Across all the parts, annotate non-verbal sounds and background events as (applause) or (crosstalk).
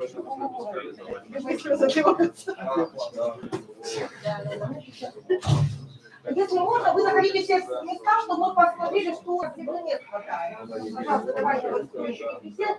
Если можно, вы заходите все в места, чтобы мы посмотрели, что всего нет хватает. Пожалуйста, давайте вот все.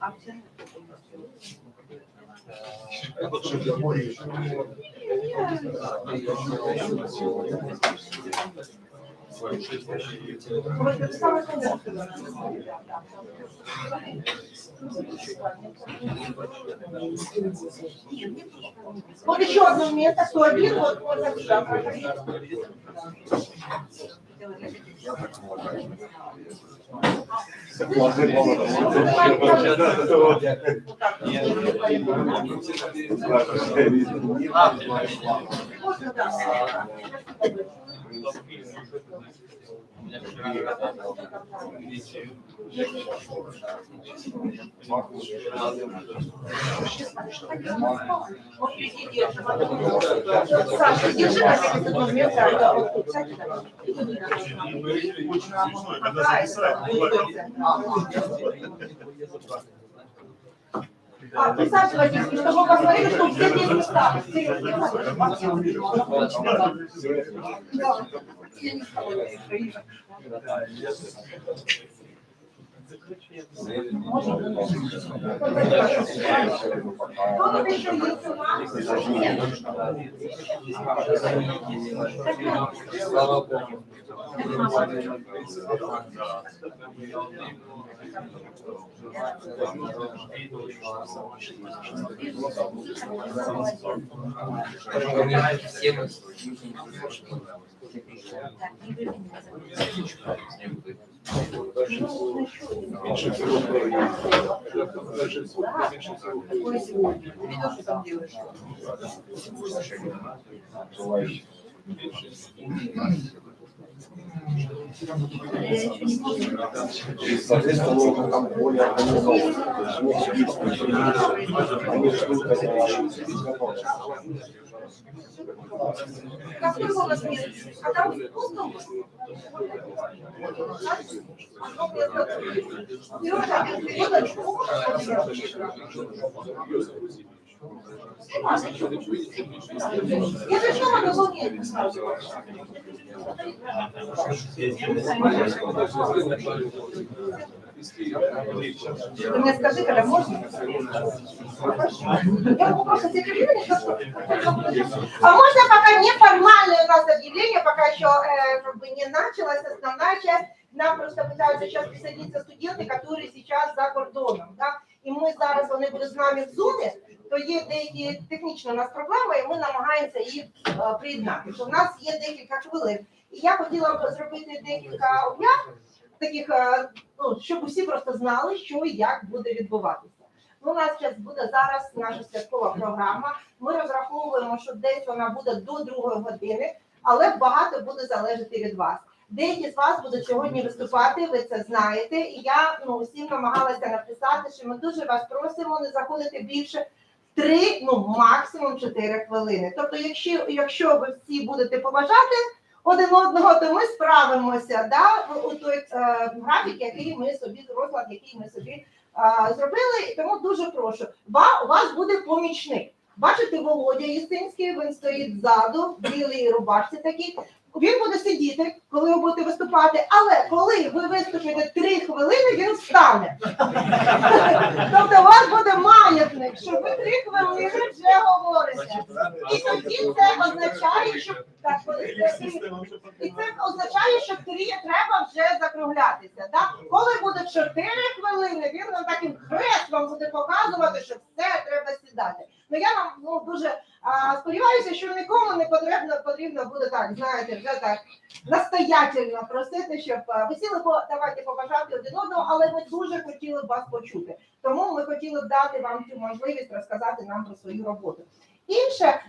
А там камера? Вот это самое концертное. Вот еще одно место, кто один, вот можно туда проходить. Можно, да. Вот везде держим. Саша, держи на всякий случай момент, да, да, вот тут, кстати, да. Ага, А, присаживайтесь, чтобы посмотрели, что все здесь места. Кто тут еще есть у нас? Слава Богу. Все мы Видишь, что там делаешь? И, соответственно, нужно там более организованно. То есть мы сидим, они ждут этого Какой у вас месяц? А там вкусно? Сережа, минуточку. Я зачем это волнение? Ты мне скажи, когда можно? Я попрошу секретаря, что- А можно пока неформальное у нас объявление, пока еще э, как бы не началась основная часть. Нам просто пытаются сейчас присоединиться студенты, которые сейчас за кордоном. Да? І ми зараз вони будуть з нами в зумі, то є деякі технічні у нас проблеми, і ми намагаємося їх е, приєднати. То в нас є декілька хвилин. І я хотіла б зробити декілька об'яв, таких, е, ну, щоб усі просто знали, що і як буде відбуватися. Ну, у нас зараз буде зараз наша святкова програма. Ми розраховуємо, що десь вона буде до другої години, але багато буде залежати від вас. Деякі з вас будуть сьогодні виступати, ви це знаєте. І я ну усім намагалася написати, що ми дуже вас просимо не заходити більше три, ну максимум чотири хвилини. Тобто, якщо, якщо ви всі будете поважати один одного, то ми справимося да, у той е, графік, який ми собі розклад, який ми собі е, зробили. І тому дуже прошу. Ва, у вас буде помічник. Бачите, Володя Єстинський, він стоїть ззаду, в білій рубашці такій. Він буде сидіти, коли ви будете виступати, але коли ви виступите три хвилини, він встане. (laughs) Тобто у вас буде маятник, що ви три хвилини вже говорите. І тоді це означає, що так, і це означає, що три треба вже закруглятися. Так? Коли буде 4 хвилини, він нам таким хрестом буде показувати, що все треба сідати. Ну я вам ну, дуже а, сподіваюся, що нікому не потрібно, потрібно буде так, знаєте, вже так настоятельно просити, щоб ви сіли по давайте побажати один одного, але ми дуже хотіли б вас почути. Тому ми хотіли б дати вам цю можливість розказати нам про свою роботу. Інше, е,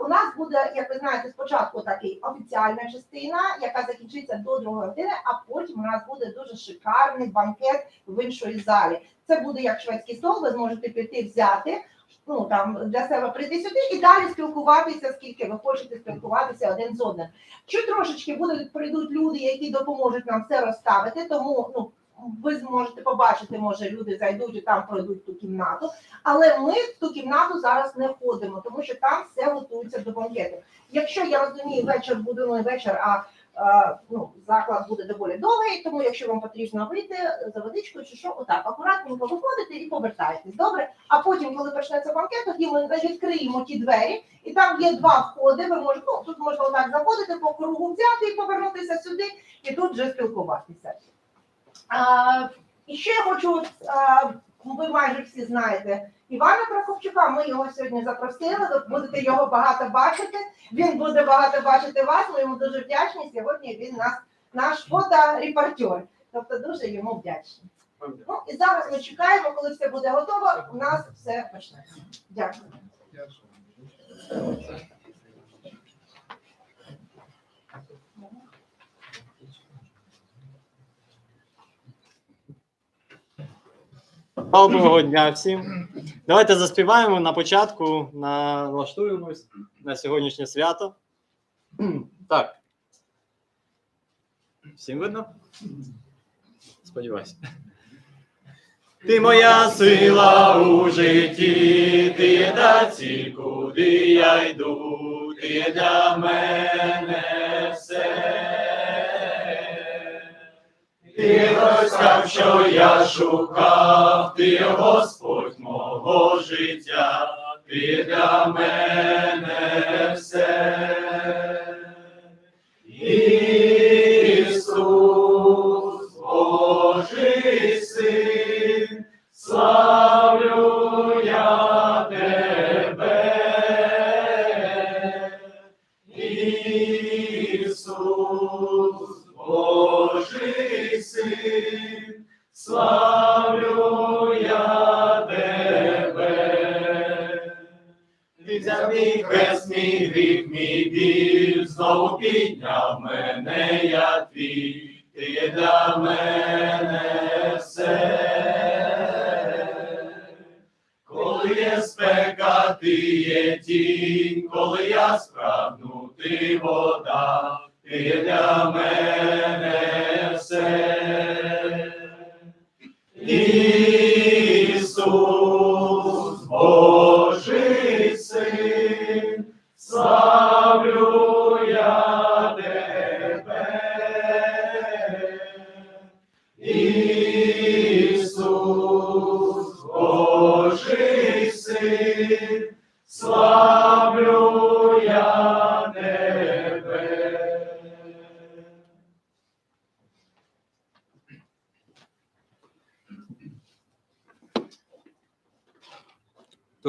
у нас буде, як ви знаєте, спочатку такий офіціальна частина, яка закінчиться до другої години, а потім у нас буде дуже шикарний банкет в іншій залі. Це буде як шведський стол, ви зможете піти взяти. Ну там для себе прийти сюди і далі спілкуватися, скільки ви хочете спілкуватися один з одним. Чи трошечки будуть прийдуть люди, які допоможуть нам все розставити, тому ну ви зможете побачити, може люди зайдуть і там пройдуть ту кімнату. Але ми в ту кімнату зараз не ходимо, тому що там все готується до банкету. Якщо я розумію, вечір буде ну, не вечір, а ну, заклад буде доволі довгий, тому якщо вам потрібно вийти за водичкою чи що, отак акуратненько виходите і повертаєтесь. Добре. А потім, коли почнеться банкет, тоді ми відкриємо ті двері, і там є два входи. Ви можете ну, тут можна отак заходити по кругу взяти і повернутися сюди, і тут вже спілкуватися. І ще я хочу, ви майже всі знаєте, Івана Прокопчука, ми його сьогодні запросили, ви будете його багато бачити, він буде багато бачити вас, ми йому дуже вдячні. Сьогодні він нас, наш фоторепортер, тобто дуже йому вдячні. Ну і зараз ми чекаємо, коли все буде готово, у нас все почнеться. Дякую. Доброго дня всім. Давайте заспіваємо на початку, налаштуємось на сьогоднішнє свято. Так. Всім видно? Сподіваюся. Ти моя сила у житті, ти є та ціль, куди я йду, ти є для мене все. Ти розкав, що я шукав, ти Господь мого життя, ти для мене все.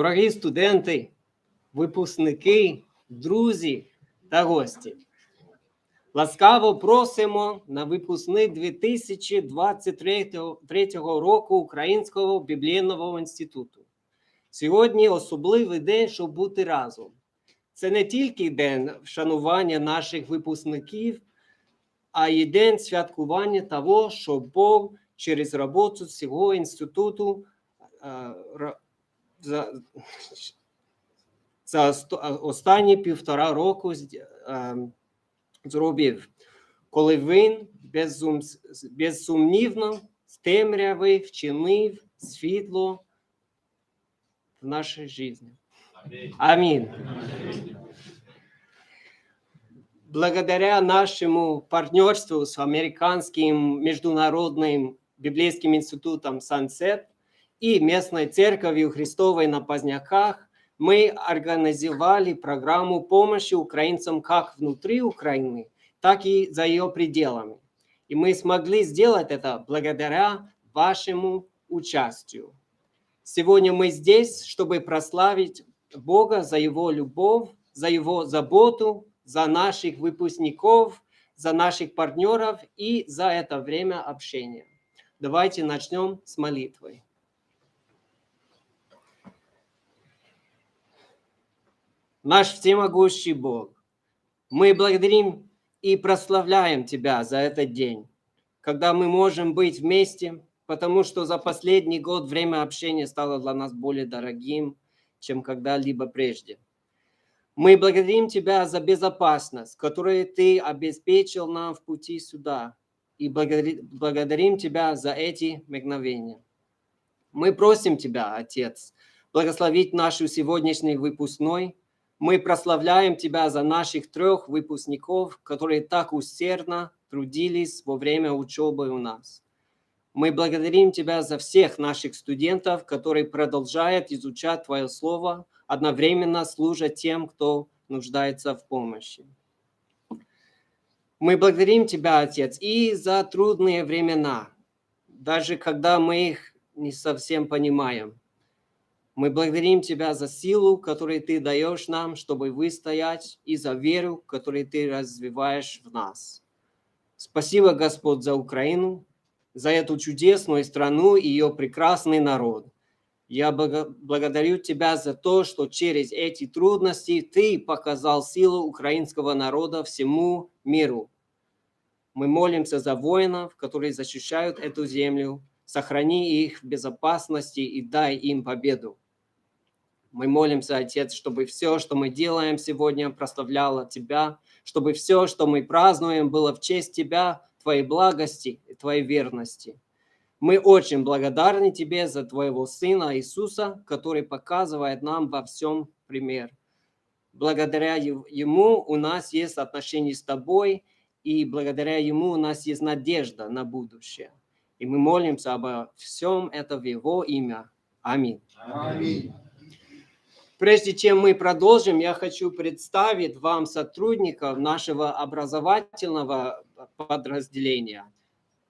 Дорогі студенти, випускники, друзі та гості. Ласкаво просимо на випускник 2023 року Українського біблійного інституту. Сьогодні особливий день, щоб бути разом. Це не тільки день вшанування наших випускників, а й день святкування того, що Бог через роботу цього інституту е, за, за останні півтора року ем, зробив, коли він безсум, безсумнівно з темряви вчинив світло в нашій житті. Аминь. Благодаря нашему партнерству с Американским международным библейским институтом Sunset и местной церковью Христовой на Поздняках мы организовали программу помощи украинцам как внутри Украины, так и за ее пределами. И мы смогли сделать это благодаря вашему участию. Сегодня мы здесь, чтобы прославить Бога за Его любовь, за Его заботу, за наших выпускников, за наших партнеров и за это время общения. Давайте начнем с молитвой. Наш всемогущий Бог, мы благодарим и прославляем Тебя за этот день, когда мы можем быть вместе, потому что за последний год время общения стало для нас более дорогим, чем когда-либо прежде. Мы благодарим Тебя за безопасность, которую Ты обеспечил нам в пути сюда, и благодари- благодарим Тебя за эти мгновения. Мы просим Тебя, Отец, благословить нашу сегодняшний выпускной. Мы прославляем Тебя за наших трех выпускников, которые так усердно трудились во время учебы у нас. Мы благодарим Тебя за всех наших студентов, которые продолжают изучать Твое Слово, одновременно служа тем, кто нуждается в помощи. Мы благодарим Тебя, Отец, и за трудные времена, даже когда мы их не совсем понимаем. Мы благодарим Тебя за силу, которую Ты даешь нам, чтобы выстоять, и за веру, которую Ты развиваешь в нас. Спасибо, Господь, за Украину, за эту чудесную страну и ее прекрасный народ. Я благо- благодарю Тебя за то, что через эти трудности Ты показал силу украинского народа всему миру. Мы молимся за воинов, которые защищают эту землю. Сохрани их в безопасности и дай им победу. Мы молимся, Отец, чтобы все, что мы делаем сегодня, прославляло Тебя, чтобы все, что мы празднуем, было в честь Тебя, Твоей благости и Твоей верности. Мы очень благодарны Тебе за Твоего Сына Иисуса, который показывает нам во всем пример. Благодаря Ему у нас есть отношения с Тобой, и благодаря Ему у нас есть надежда на будущее. И мы молимся обо всем это в Его имя. Аминь. Аминь. Прежде чем мы продолжим, я хочу представить вам сотрудников нашего образовательного подразделения.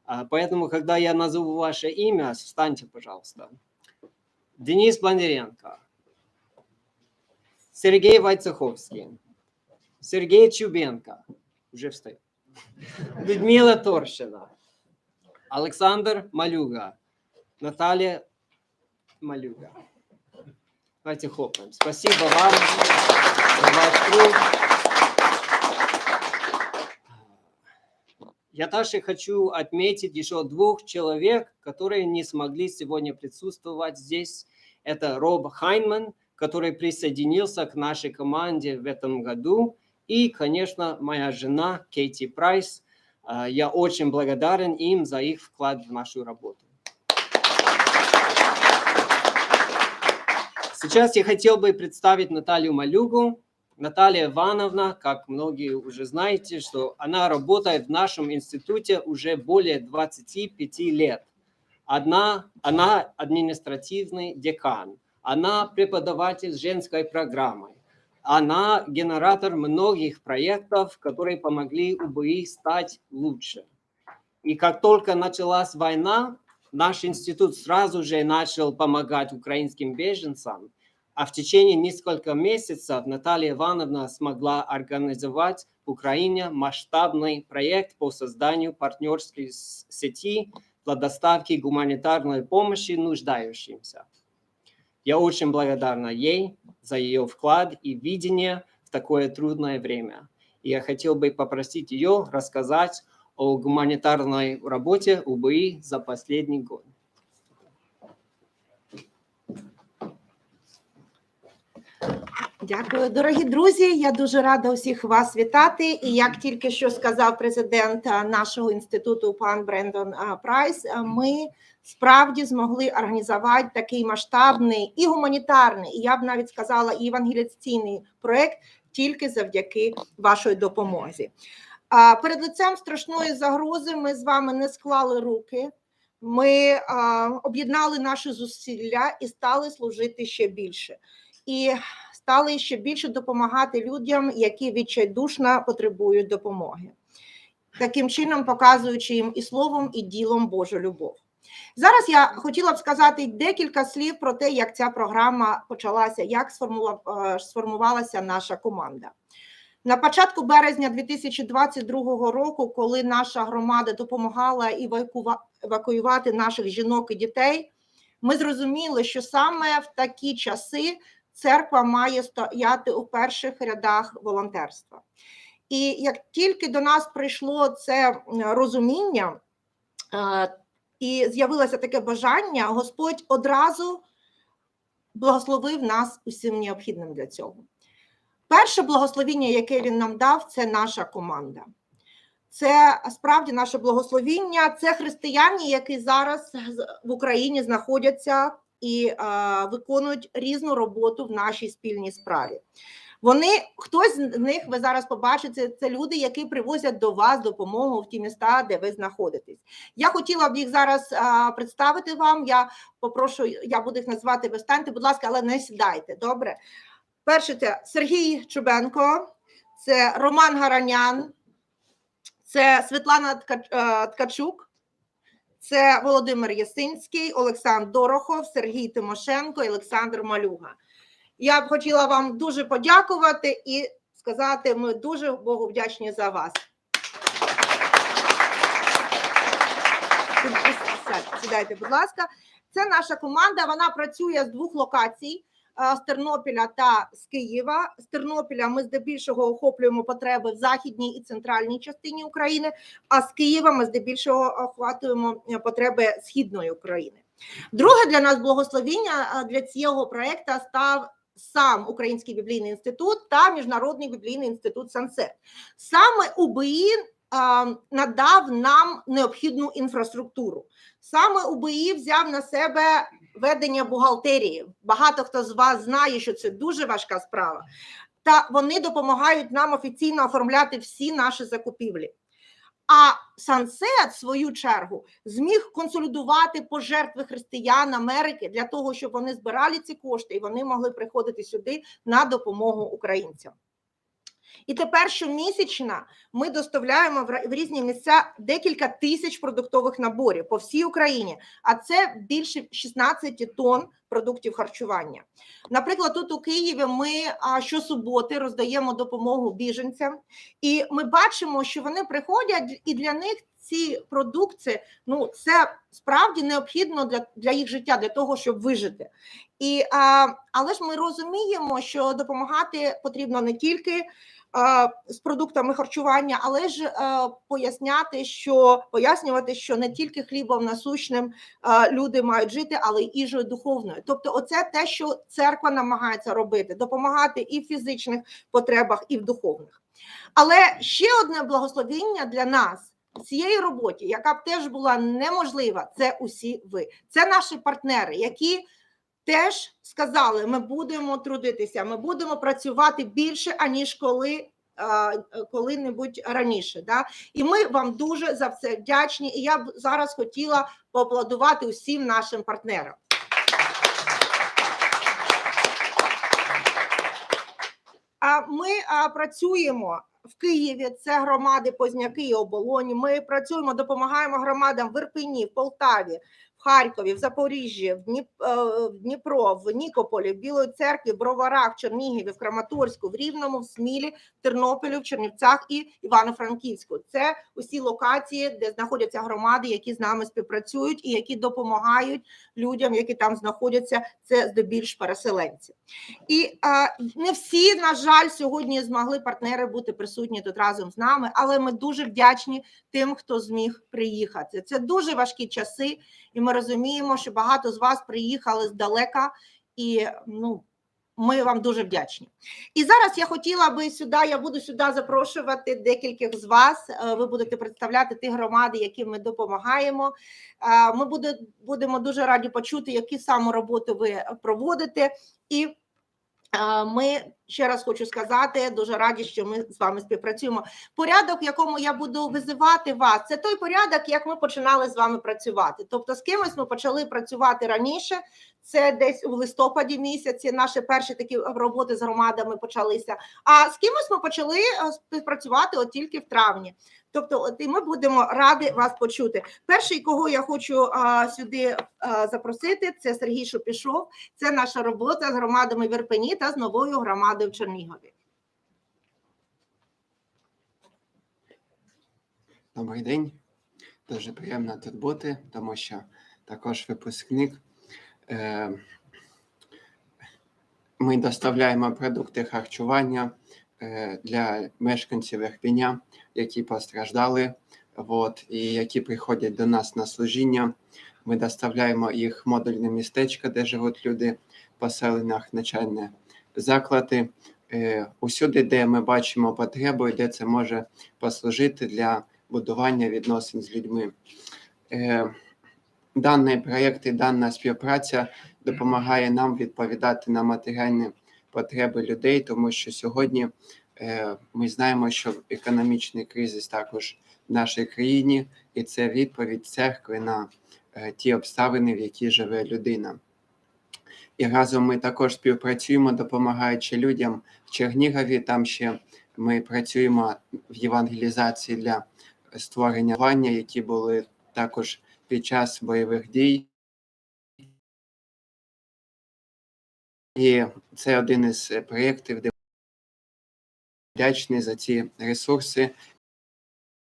А, Поэтому, когда я назову ваше имя, встаньте, пожалуйста. Денис Бондаренко, Сергей Войцеховский, Сергей Чубенко, уже встает, Людмила Торщина, Александр Малюга, Наталья Малюга. Давайте хлопаем. Спасибо вам за ваш труд. Я также хочу отметить еще двух человек, которые не смогли сегодня присутствовать здесь. Это Роб Хайнман, который присоединился к нашей команде в этом году, и, конечно, моя жена Кейти Прайс. А, Я очень благодарен им за их вклад в нашу работу. Сейчас я хотел бы представить Наталью Малюгу. Наталья Ивановна, как многие уже знаете, что она работает в нашем институте уже более 25 лет. Одна, она административный декан, она преподаватель женской программы, она генератор многих проектов, которые помогли УБИ стать лучше. И как только началась война, наш институт сразу же начал помогать украинским беженцам, а в течение нескольких месяцев Наталья Ивановна смогла организовать в Украине масштабный проект по созданию партнерской сети для доставки гуманитарной помощи нуждающимся. Я очень благодарна ей за ее вклад и видение в такое трудное время. И я хотел бы попросить ее рассказать о гуманитарной работе УБИ за последний год. Дякую, дорогі друзі. Я дуже рада усіх вас вітати. І як тільки що сказав президент нашого інституту, пан Брендон Прайс, ми справді змогли організувати такий масштабний і гуманітарний, і я б навіть сказала, і евангеліційний проект тільки завдяки вашої допомозі. Перед лицем страшної загрози ми з вами не склали руки. Ми об'єднали наші зусилля і стали служити ще більше. І стали ще більше допомагати людям, які відчайдушно потребують допомоги, таким чином показуючи їм і словом, і ділом Божу любов. Зараз я хотіла б сказати декілька слів про те, як ця програма почалася, як сформувалася наша команда. На початку березня 2022 року, коли наша громада допомагала евакуювати наших жінок і дітей, ми зрозуміли, що саме в такі часи церква має стояти у перших рядах волонтерства. І як тільки до нас прийшло це розуміння е, і з'явилося таке бажання, Господь одразу благословив нас усім необхідним для цього. Перше благословіння, яке він нам дав, це наша команда. Це справді наше благословіння. Це християни, які зараз в Україні знаходяться і е, виконують різну роботу в нашій спільній справі. Вони, хтось з них, ви зараз побачите, це люди, які привозять до вас допомогу в ті міста, де ви знаходитесь. Я хотіла б їх зараз а, представити вам. Я попрошу, я буду їх назвати, ви станьте, будь ласка, але не сідайте. Добре. Перше, це Сергій Чубенко, це Роман Гаранян, це Світлана е, Ткачук, це Володимир Ясинський, Олександр Дорохов, Сергій Тимошенко і Олександр Малюга. Я б хотіла вам дуже подякувати і сказати, ми дуже Богу вдячні за вас. Сідайте, будь ласка. Це наша команда. Вона працює з двох локацій. Е, З Тернопіля та з Києва. З Тернопіля ми здебільшого охоплюємо потреби в західній і центральній частині України, а з Києва ми здебільшого охватуємо е, потреби східної України. Друге для нас благословіння е, для цього проекту став сам Український біблійний інститут та Міжнародний біблійний інститут Сансет. Саме УБІ надав нам необхідну інфраструктуру. Саме УБІ взяв на себе ведення бухгалтерії. Багато хто з вас знає, що це дуже важка справа. Та вони допомагають нам офіційно оформляти всі наші закупівлі. А Сансет, в свою чергу, зміг консолідувати пожертви християн Америки для того, щоб вони збирали ці кошти і вони могли приходити сюди на допомогу українцям. І тепер щомісячно ми доставляємо в різні місця декілька тисяч продуктових наборів по всій Україні, а це більше 16 тонн продуктів харчування. Наприклад, тут у Києві ми щосуботи роздаємо допомогу біженцям, і ми бачимо, що вони приходять, і для них ці продукти ну це справді необхідно для, для їх життя, для того, щоб вижити. І, а, але ж ми розуміємо, що допомагати потрібно не тільки з продуктами харчування, але ж поясняти, що пояснювати, що не тільки хлібом насущним люди мають жити, але й їжею духовною. Тобто, оце те, що церква намагається робити, допомагати і в фізичних потребах, і в духовних. Але ще одне благословіння для нас. Цієї роботі, яка б теж була неможлива, це усі ви. Це наші партнери, які теж сказали: ми будемо трудитися, ми будемо працювати більше, аніж коли. Коли-небудь раніше, да, і ми вам дуже за це вдячні. І я б зараз хотіла поаплодувати усім нашим партнерам. А ми працюємо в Києві. Це громади Позняки і Оболоні. Ми працюємо, допомагаємо громадам в Ірпені, в Полтаві, в Харкові, в Запоріжжі, в, е, Дніпро, в Нікополі, в Білої церкві, в Броварах, в Чернігові, в Краматорську, в Рівному, в Смілі, в Тернополі, в Чернівцях і Івано-Франківську. Це усі локації, де знаходяться громади, які з нами співпрацюють і які допомагають людям, які там знаходяться. Це здебільш переселенці. І а, не всі, на жаль, сьогодні змогли партнери бути присутні тут разом з нами, але ми дуже вдячні тим, хто зміг приїхати. Це дуже важкі часи, і ми розуміємо, що багато з вас приїхали здалека, і ну. ми вам дуже вдячні. І зараз я хотіла би сюди, я буду сюди запрошувати декількох з вас. Е, Ви будете представляти ті громади, яким ми допомагаємо. Е, Ми буде- будемо дуже раді почути, які саме роботи ви проводите. І е, ми ще раз хочу сказати, дуже раді, що ми з вами співпрацюємо. Порядок, в якому я буду визивати вас, це той порядок, як ми починали з вами працювати. Тобто, з кимось ми почали працювати раніше. Це десь у листопаді місяці. Наші перші такі роботи з громадами почалися. А з кимось ми почали е, співпрацювати от тільки в травні. Тобто, от і ми будемо раді вас почути. Перший, кого я хочу а, сюди а, запросити, це Сергій Шопішов. Це наша робота з громадами в Ірпені та з новою громадою в Чернігові. Добрий день. Дуже приємно тут бути, тому що також випускник. Е, Ми доставляємо продукти харчування е, для мешканців Ірпеня, які постраждали, от, і які приходять до нас на служіння. Ми доставляємо їх модульне містечко, де живуть люди в поселеннях, навчальні заклади. Е, Усюди, де ми бачимо потребу, і де це може послужити для будування відносин з людьми. Е, Даний проєкт і дана співпраця допомагає нам відповідати на матеріальні потреби людей, тому що сьогодні е, ми знаємо, що економічний кризис також в нашій країні, і це відповідь церкви на ті обставини, в які живе людина. І разом ми також співпрацюємо, допомагаючи людям в Чернігові. Там ще ми працюємо в євангелізації для створення вання, які були також під час бойових дій. І це один із проєктів, де вдячний за ці ресурси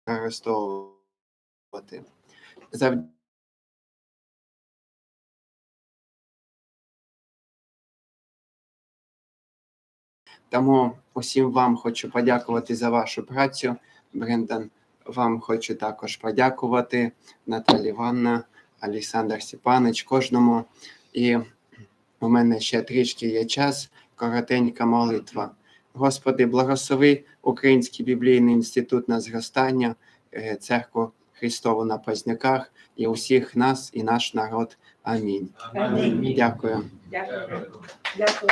використовувати. Зав... Тому усім вам хочу подякувати за вашу працю. Брендан, вам хочу також подякувати. Наталі Івановна, Олександр Степанович, кожному. І у мене ще трішки є час, коротенька молитва. Господи, благослови Український біблійний інститут на зростання, е, церкву Христову на Позняках і усіх нас і наш народ. Амінь. Амінь. Дякую. Дякую. Дякую.